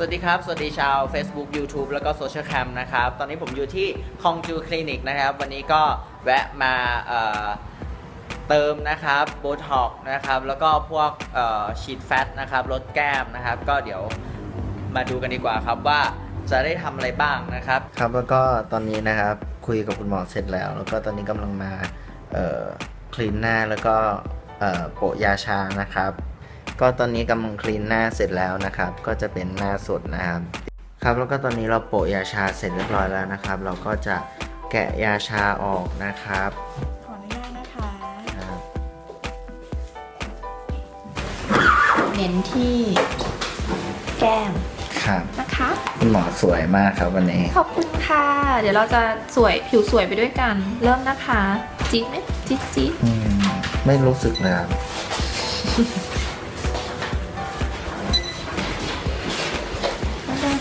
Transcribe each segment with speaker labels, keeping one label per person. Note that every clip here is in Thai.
Speaker 1: สวัสดีครับ สวัสดีชาว Facebook YouTube แล้วก็โซเชียลแคมนะครับ ตอนนี้ผมอยู่ที่คองจูคลินิกนะครับ วันนี้ก็แวะมาเเติมนะครับโบท็อกนะครับ แล้วก็พวกฉีดแฟตนะครับ ลดแก้มนะครับ ก็เดี๋ยวมาดูกันดีกว่าครับว่าจะได้ทำอะไรบ้างนะครับ
Speaker 2: ครับแล้วก็ตอนนี้นะครับคุยกับคุณหมอเสร็จแล้ว แล้วก็ตอนนี้กำลังมาคลีนหน้าแล้วก็โปะยาชานะครับ ก็ตอนนี้กำลังคลีนหน้าเสร็จแล้วนะครับ ก็จะเป็นหน้าสดนะครับ ครับแล้วก็ตอนนี้เราโปะยาชาเสร็จเรียบร้อยแล้วนะครับ เราก็จะแกะยาชาออกนะครับ
Speaker 3: ขออนุญาตนะคะ
Speaker 2: ครับ
Speaker 3: เน้นที่แก้ม
Speaker 2: ครับ
Speaker 3: นะคะ
Speaker 2: คุณหมอสวยมากครับวันนี้
Speaker 3: ขอบคุณค่ะ เดี๋ยวเราจะสวยผิวสวยไปด้วยกัน เริ่มนะคะจี๊ดไหมจี๊ดจี๊ด
Speaker 2: อืมไม่รู้สึกเลยครับ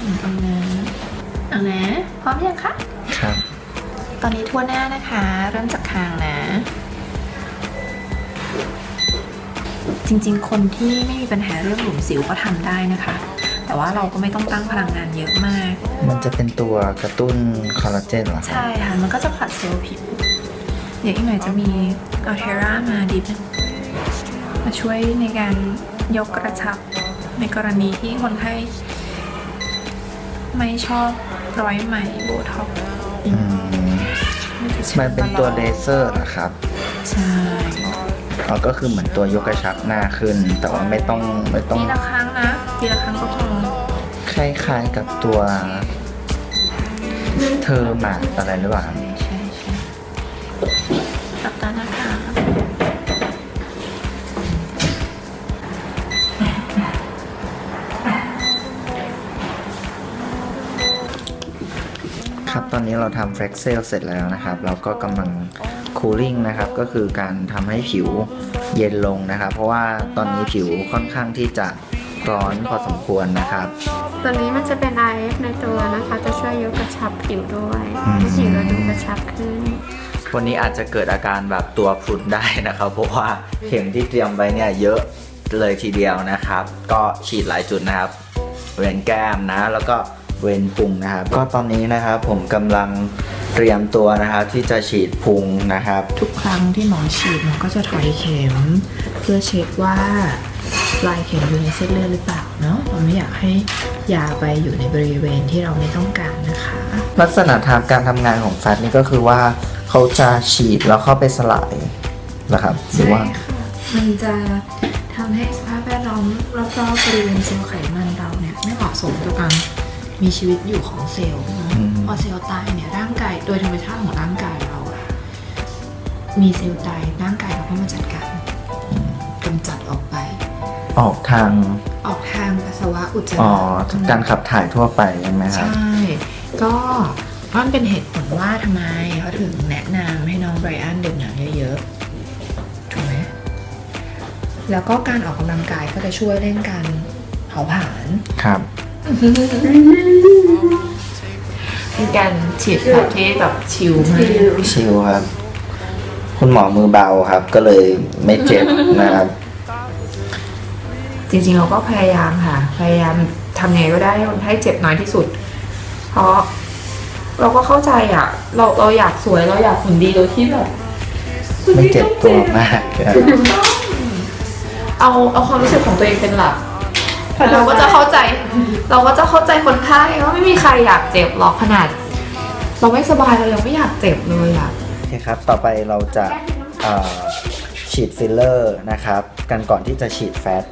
Speaker 3: เหมือนกันนะเอานะพร้อมยังคะ
Speaker 2: ครับ
Speaker 3: ตอนนี้ทั่วหน้านะคะ เริ่มจากคางนะ จริงๆ คนที่ไม่มีปัญหาเรื่องหลุมสิวก็ทำได้นะคะ แต่ว่าเราก็ไม่ต้องตั้งพลังงานเยอะมาก
Speaker 2: มันจะเป็นตัวกระตุ้นคอลลาเจนเหรอครับ
Speaker 3: ใช่ค่ะ มันก็จะผลัดเซลล์ผิวเดี๋ยวอีกหน่อยจะมีอัลเทรามาดิฟมาช่วยในการยกกระชับในกรณีที่คนไข้ ไม่ชอบร้อยไหมโบท็อกซ์
Speaker 2: อืมมันเป็นตัวเลเซอร์เหรอครับ
Speaker 3: ใช่
Speaker 2: อ๋อก็คือเหมือนตัวยกกระชับหน้าขึ้น แต่ว่าไม่ต้องไม่ต้อง
Speaker 3: ปีละครั้งนะปีละครั้งก็พอ
Speaker 2: คล้ายๆกับตัวเธอหมากอะไรหรือเปล่าครับ
Speaker 3: ใช่ใช่กับตาน
Speaker 2: นนี้เราทำแฟกเซลเสร็จแล้วนะครับ เราก็กำลังคูลิ่งนะครับก็คือการทำให้ผิวเย็นลงนะครับ เพราะว่าตอนนี้ผิวค่อนข้างที่จะร้อนพอสมควรนะครับ
Speaker 4: ตัวนี้มันจะเป็น IF ในตัวนะคะ จะช่วยยกกระชับผิวด้วย
Speaker 2: อืม
Speaker 4: ให้ผิวเราดูกระชับขึ้น
Speaker 1: วันนี้อาจจะเกิดอาการแบบตัวพรุนได้นะครับ เพราะว่าเข็มที่เตรียมไว้เนี่ยเยอะเลยทีเดียวนะครับ ก็ฉีดหลายจุดนะครับเว้นแก้มนะ แล้วก็ เว้นพุงนะครับ
Speaker 2: ก็ตอนนี้นะครับผมกำลังเตรียมตัวนะครับที่จะฉีดพุงนะครับ
Speaker 3: ทุกครั้งที่หมอฉีดหมอก็จะถอยเข็ม เพื่อเช็คว่าปลายเข็มอยู่ในเส้นเลือดหรือเปล่าเนาะเราไม่อยากให้ยาไปอยู่ในบริเวณที่เราไม่ต้องการนะคะ
Speaker 2: ลักษณะทางการทำงานของแฟตนี่ก็คือว่าเขาจะฉีดแล้วเข้าไปสลายนะครับหรือว่า
Speaker 3: มันจะทำให้สภาพแวดล้อมรอบๆบริเวณเซลล์ไขมันเราเนี่ยไม่เหมาะสมต่อการ มีชีวิตอยู่ของเซลล์เนอะ
Speaker 2: อืม
Speaker 3: พอเซลล์ตายเนี่ยร่างกายโดยธรรมชาติของร่างกายเราอะมีเซลล์ตายร่างกายเราก็มาจัดการกำจัดออกไป
Speaker 2: ออกทาง
Speaker 3: ออกทางปัสสาวะอุจจา
Speaker 2: อ๋อ
Speaker 3: ระ
Speaker 2: การขับถ่ายทั่วไปใช่ไหมครับ
Speaker 3: ใช่ก็มันเป็นเหตุผลว่าทำไมเขาถึงแนะนำให้น้องไบรอันดื่มน้ำเยอะๆถูกไหมแล้วก็การออกกำลังกายก็จะช่วยเร่งการเผาผลาญ
Speaker 2: ครับ
Speaker 3: เป็นการฉีดแบบที่แบบชิลมาก
Speaker 2: ชิลครับ คุณหมอมือเบาครับ ก็เลยไม่เจ็บนะครับ
Speaker 3: จริงๆเราก็พยายามค่ะ พยายามทำยังไงก็ได้ให้คนไข้เจ็บน้อยที่สุด เพราะเราก็เข้าใจอะ เราเราอยากสวยเราอยากหุ่นดีโดยที่แบบ
Speaker 2: ไม่เจ็บตัวมากครับ
Speaker 3: เอาเอาความรู้สึกของตัวเองเป็นหลัก เราก็จะเข้าใจ เราก็จะเข้าใจคนไข้ว่าไม่มีใครอยากเจ็บหรอกขนาด เราไม่สบายเรายังไม่อยากเจ็บเลยอะ
Speaker 2: โอเคครับ ต่อไปเราจะเอ่อฉีดฟิลเลอร์นะครับ กันก่อนที่จะฉีดแฟต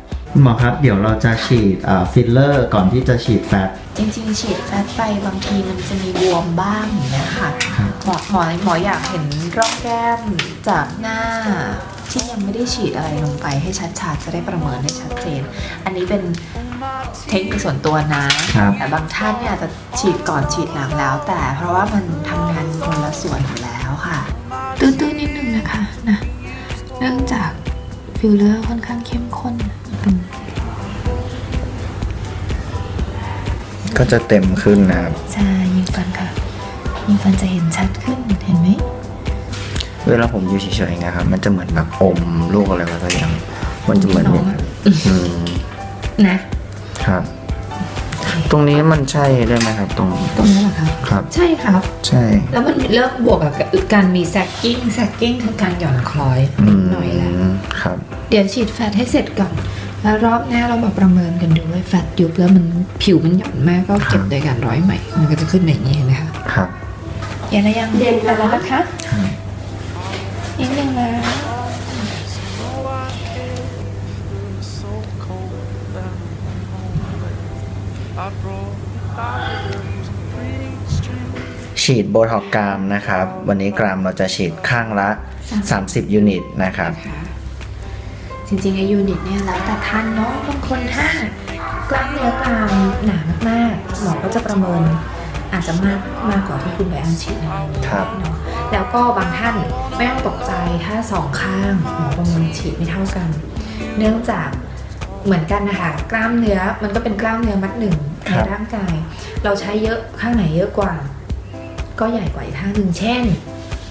Speaker 2: หมอครับ เดี๋ยวเราจะฉีดฟิลเลอร์ก่อนที่จะฉีดแฟต
Speaker 3: จริงๆ ฉีดแฟตไปบางทีมันจะมีบวมบ้างอย่างเงี้ยค่ะ
Speaker 2: ครับ
Speaker 3: หมอหมอหมออยากเห็นร่องแก้มจากหน้า ที่ยังไม่ได้ฉีดอะไรลงไปให้ชัดๆ จะได้ประเมินได้ชัดเจน อันนี้เป็นเทคนิคส่วนตัวนะ
Speaker 2: ครับ
Speaker 3: แต่บางท่านเนี่ยอาจจะฉีดก่อนฉีดหลังแล้ว แต่เพราะว่ามันทำงานคนละส่วนอยู่แล้วค่ะ ตื้อๆนิดนึงนะคะนะเนื่องจากฟิลเลอร์ค่อนข้างเข้มข้นเป็น
Speaker 2: ก็จะเต็มขึ้นนะครับ
Speaker 3: ใช่ยิงฟันค่ะ ยิงฟันจะเห็นชัดขึ้นเห็นไหม
Speaker 2: เวลาผมอยู่เฉยๆนะครับ มันจะเหมือนแบบอมลูกอะไรมาสักอย่าง มันจะเหมือน
Speaker 3: น้องอะ
Speaker 2: อืม
Speaker 3: นะ
Speaker 2: ครับ
Speaker 1: ตรงนี้มันใช่ได้ไหมครับ ตรง
Speaker 3: ตรงนี้เหรอคะ
Speaker 1: ครับ
Speaker 3: ใช่ครับ
Speaker 1: ใช่
Speaker 3: แล้วมันเริ่มบวกกับการมีแซกกิ้งแซกกิ้งคือการหย่อนคล้อย
Speaker 1: อื
Speaker 3: นิด
Speaker 1: ม
Speaker 3: หน่อยแล้ว
Speaker 1: ครับ
Speaker 3: เดี๋ยวฉีดแฟตให้เสร็จก่อนแล้วรอบหน้าเรามาประเมินกันดูว่าแฟตยุบแล้วมันผิวมันหย่อนมากก็เก็บโดยการร้อยใหม่ มันก็จะขึ้นแบบนี้เห็นไหมคะ
Speaker 1: ครับ
Speaker 3: เย็นแล้วยังเย็นแล้วนะคะ
Speaker 1: ครับ
Speaker 3: นิดนึงนะ
Speaker 5: so cold that I broke thousands of pretty strings.
Speaker 1: ฉีดโบท็อกกรามนะครับ วันนี้กรามเราจะฉีดข้างละ 30 ยูนิตนะครับ
Speaker 3: ค่ะจริงๆไอยูนิตเนี่ยแล้วแต่ท่านเนาะบางคนถ้ากล้ามเนื้อกรามหนามากๆหมอก็จะประเมินอาจจะมากมากกว่าที่คุณไปอันฉีดในวันนี้
Speaker 1: ครับ
Speaker 3: เนาะ แล้วก็บางท่านไม่ต้องตกใจถ้าสองข้างหมอประเมินฉีดไม่เท่ากัน เนื่องจากเหมือนกันนะคะกล้ามเนื้อมันก็เป็นกล้ามเนื้อมัดหนึ่งในร่างกาย เราใช้เยอะข้างไหนเยอะกว่า ก็ใหญ่กว่าอีกข้างหนึ่งเช่น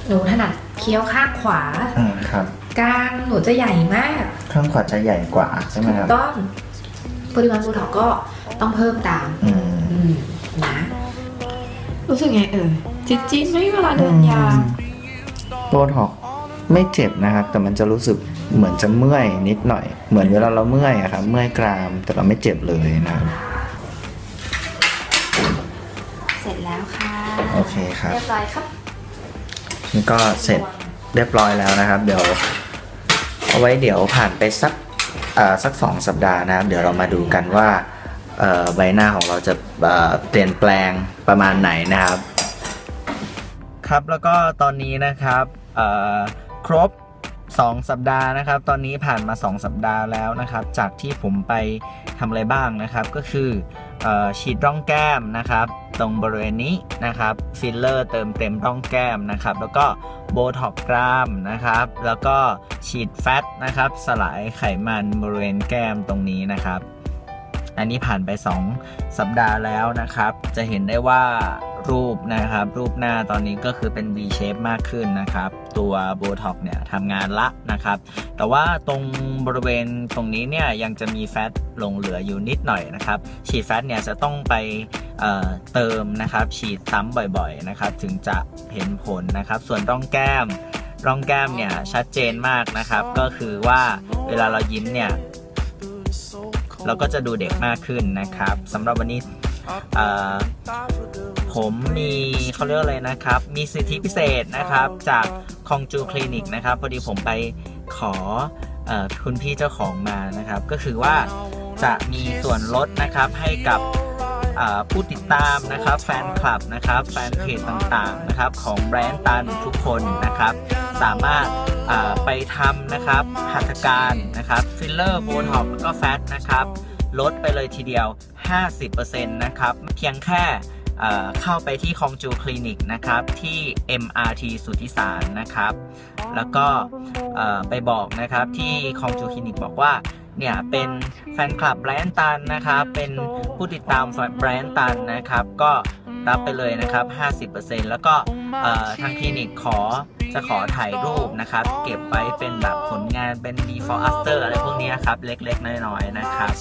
Speaker 3: หนูถนัดเคี้ยวข้างขวา
Speaker 1: อืมครับ
Speaker 3: กลางหนูจะใหญ่มาก
Speaker 1: ข้างขวาจะใหญ่กว่าใช่ไหม
Speaker 3: ถู
Speaker 1: ค
Speaker 3: ก
Speaker 1: รับ
Speaker 3: ต้องปริมาณโบท็อกซ์ก็ต้องเพิ่มตาม
Speaker 1: อืม
Speaker 3: อืมนะรู้สึกไงเออ จิ๊ดจิ๊ดไหมเวลาเดินยาง
Speaker 1: โบท็อกไม่เจ็บนะครับ แต่มันจะรู้สึกเหมือนจะเมื่อยนิดหน่อย เหมือนเวลาเราเมื่อยอะครับเมื่อยกรามแต่เราไม่เจ็บเลยนะครับ
Speaker 3: เสร็จแล้วค่ะ
Speaker 1: โอเคครับ
Speaker 3: เรียบร้อยครับ
Speaker 1: นี่ก็เสร็จเรียบร้อยแล้วนะครับ เดี๋ยวเอาไว้เดี๋ยวผ่านไปสักเอ่อสักสองสัปดาห์นะครับ เดี๋ยวเรามาดูกันว่าเอ่อใบหน้าของเราจะเอ่อเปลี่ยนแปลงประมาณไหนนะครับ ครับแล้วก็ตอนนี้นะครับครบ 2 สัปดาห์นะครับ ตอนนี้ผ่านมา 2 สัปดาห์แล้วนะครับ จากที่ผมไปทำอะไรบ้างนะครับ ก็คือเออฉีดร่องแก้มนะครับ ตรงบริเวณนี้นะครับฟิลเลอร์เติมเต็มร่องแก้มนะครับ แล้วก็โบท็อกกรามนะครับ แล้วก็ฉีดแฟตนะครับ สลายไขมันบริเวณแก้มตรงนี้นะครับ อันนี้ผ่านไป 2 สัปดาห์แล้วนะครับ จะเห็นได้ว่า รูปนะครับ รูปหน้าตอนนี้ก็คือเป็น V shape มากขึ้นนะครับ ตัว Botox เนี่ยทำงานละนะครับ แต่ว่าตรงบริเวณตรงนี้เนี่ยยังจะมีแฟตหลงเหลืออยู่นิดหน่อยนะครับ ฉีดแฟตเนี่ยจะต้องไปเเติมนะครับ ฉีดซ้ำบ่อยๆนะครับ ถึงจะเห็นผลนะครับ ส่วนร่องแก้มร่องแก้มเนี่ยชัดเจนมากนะครับ ก็คือว่าเวลาเรายิ้มเนี่ยเราก็จะดูเด็กมากขึ้นนะครับสำหรับวันนี้ ผมมีเขาเรียกอะไรนะครับ มีสิทธิพิเศษนะครับ จากคองจูคลินิกนะครับพอดีผมไปขออคุณพี่เจ้าของมานะครับ ก็คือว่าจะมีส่วนลดนะครับให้กับผู้ติดตามนะครับแฟนคลับนะครับแฟนเพจต่างๆนะครับของแบรนด์ตันทุกคนนะครับ สามารถไปทำนะครับหัตถการนะครับฟิลเลอร์โบท็อกแล้วก็แฟตนะครับลดไปเลยทีเดียว 50%นะครับ เพียงแค่ เข้าไปที่คองจูคลินิกนะครับ ที่ MRT สุทธิสารนะครับ แล้วก็ไปบอกนะครับที่คองจูคลินิกบอกว่าเนี่ยเป็นแฟนคลับแบรนด์ตันนะครับ เป็นผู้ติดตามแบรนด์ตันนะครับ ก็รับไปเลยนะครับ 50%แล้วก็ทางคลินิกขอจะขอถ่ายรูปนะครับ เก็บไว้เป็นแบบผลงานเป็น before after อะไรพวกนี้ครับ เล็กๆ น้อยๆ นะครับ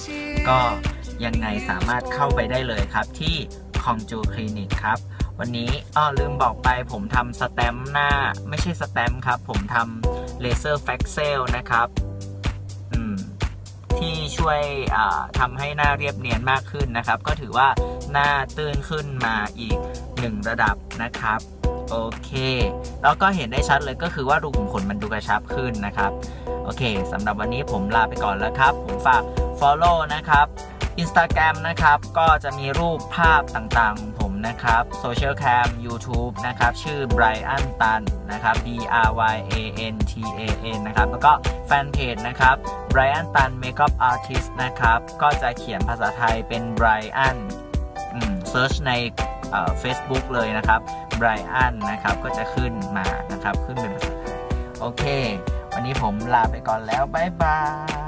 Speaker 1: ก็ยังไงสามารถเข้าไปได้เลยครับที่ คองจูคลินิกครับ วันนี้อ้อลืมบอกไปผมทำสแตมป์หน้าไม่ใช่สแตมป์ครับ ผมทำเลเซอร์แฟกเซลนะครับที่ช่วยทำให้หน้าเรียบเนียนมากขึ้นนะครับ ก็ถือว่าหน้าตื้นขึ้นมาอีกหนึ่งระดับนะครับ โอเค แล้วก็เห็นได้ชัดเลยก็คือว่ารูขุมขนมันดูกระชับขึ้นนะครับ โอเคสำหรับวันนี้ผมลาไปก่อนแล้วครับ ผมฝาก Follow นะครับ Instagram นะครับ ก็จะมีรูปภาพต่างๆของผมนะครับ Social Cam YouTube นะครับ ชื่อ Brian Tan นะครับ B R Y A N T A N นะครับ แล้วก็แฟนเพจนะครับ Brian Tan Makeup Artist นะครับ ก็จะเขียนภาษาไทยเป็น Brian อืมเซิร์ชในเอ่อ Facebook เลยนะครับ Brian นะครับ ก็จะขึ้นมานะครับ ขึ้นเป็นภาษาไทย โอเค วันนี้ผมลาไปก่อนแล้ว บ๊ายบาย